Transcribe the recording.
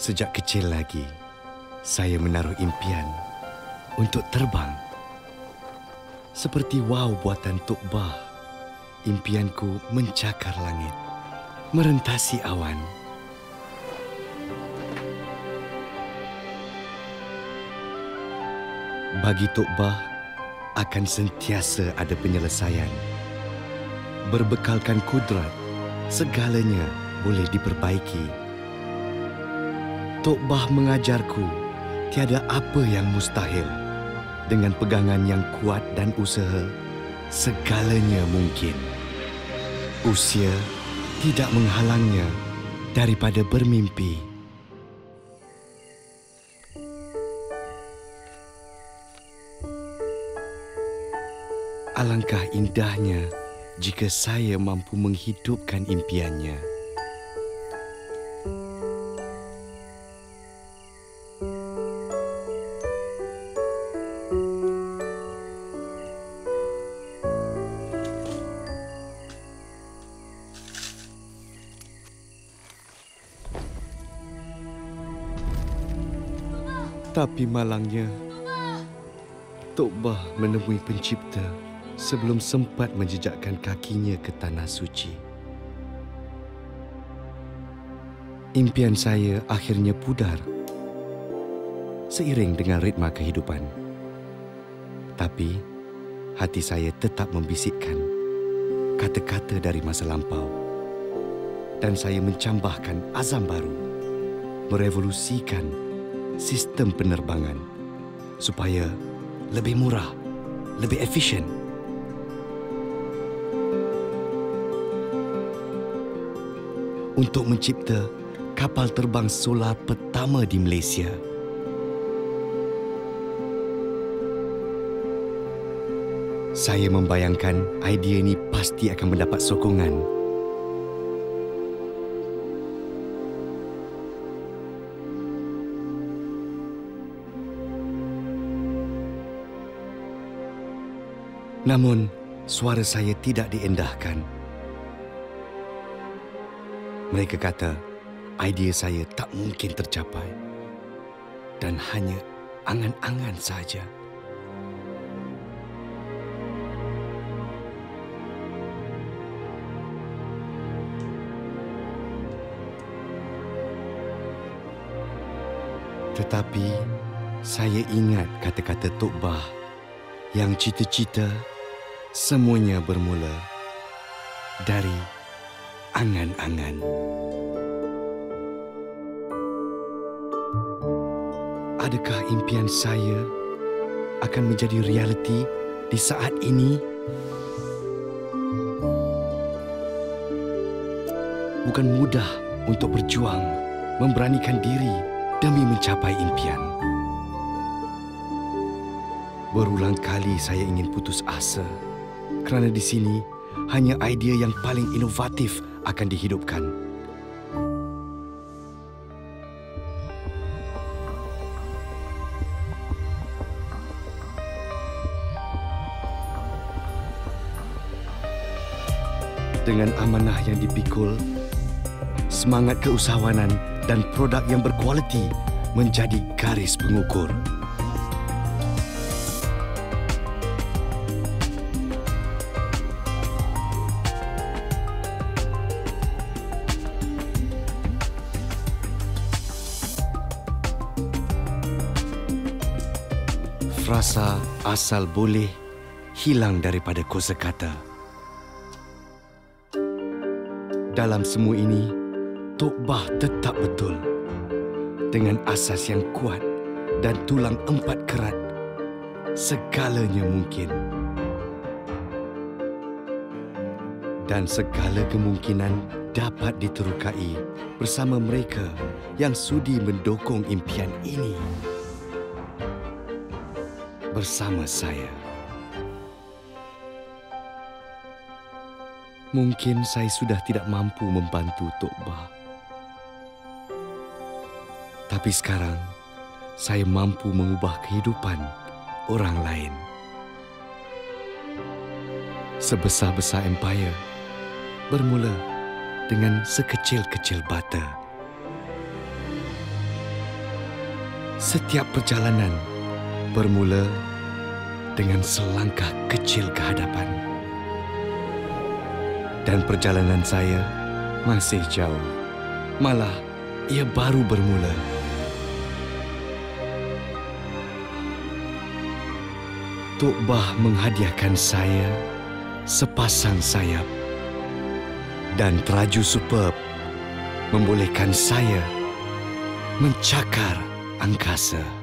Sejak kecil lagi, saya menaruh impian untuk terbang. Seperti wow buatan Tok Bah, impianku mencakar langit, merentasi awan. Bagi Tok Bah, akan sentiasa ada penyelesaian. Berbekalkan kudrat, segalanya boleh diperbaiki. Tok Bah mengajarku tiada apa yang mustahil. Dengan pegangan yang kuat dan usaha, segalanya mungkin. Usia tidak menghalangnya daripada bermimpi. Alangkah indahnya jika saya mampu menghidupkan impiannya. Tapi malangnya, Tok Bah menemui pencipta sebelum sempat menjejakkan kakinya ke tanah suci. Impian saya akhirnya pudar seiring dengan ritma kehidupan. Tapi hati saya tetap membisikkan kata-kata dari masa lampau dan saya mencambahkan azam baru merevolusikan sistem penerbangan supaya lebih murah, lebih efisien untuk mencipta kapal terbang solar pertama di Malaysia. Saya membayangkan idea ini pasti akan mendapat sokongan. Namun, suara saya tidak diendahkan. Mereka kata idea saya tak mungkin tercapai dan hanya angan-angan saja. Tetapi saya ingat kata-kata Tok Bah yang cita-cita semuanya bermula dari angan-angan. Adakah impian saya akan menjadi realiti di saat ini? Bukan mudah untuk berjuang, memberanikan diri demi mencapai impian. Berulang kali saya ingin putus asa kerana di sini hanya idea yang paling inovatif akan dihidupkan. Dengan amanah yang dipikul, semangat keusahawanan dan produk yang berkualiti menjadi garis pengukur. Frasa asal boleh hilang daripada kosakata. Dalam semua ini, Tok Bah tetap betul. Dengan asas yang kuat dan tulang empat kerat, segalanya mungkin. Dan segala kemungkinan dapat diterukai bersama mereka yang sudi mendukung impian ini bersama saya. Mungkin saya sudah tidak mampu membantu Tok Bah. Tapi sekarang, saya mampu mengubah kehidupan orang lain. Sebesar-besar empire bermula dengan sekecil-kecil bata. Setiap perjalanan bermula dengan selangkah kecil ke hadapan. Dan perjalanan saya masih jauh. Malah ia baru bermula. Tok Bah menghadiahkan saya sepasang sayap dan teraju superb membolehkan saya mencakar angkasa.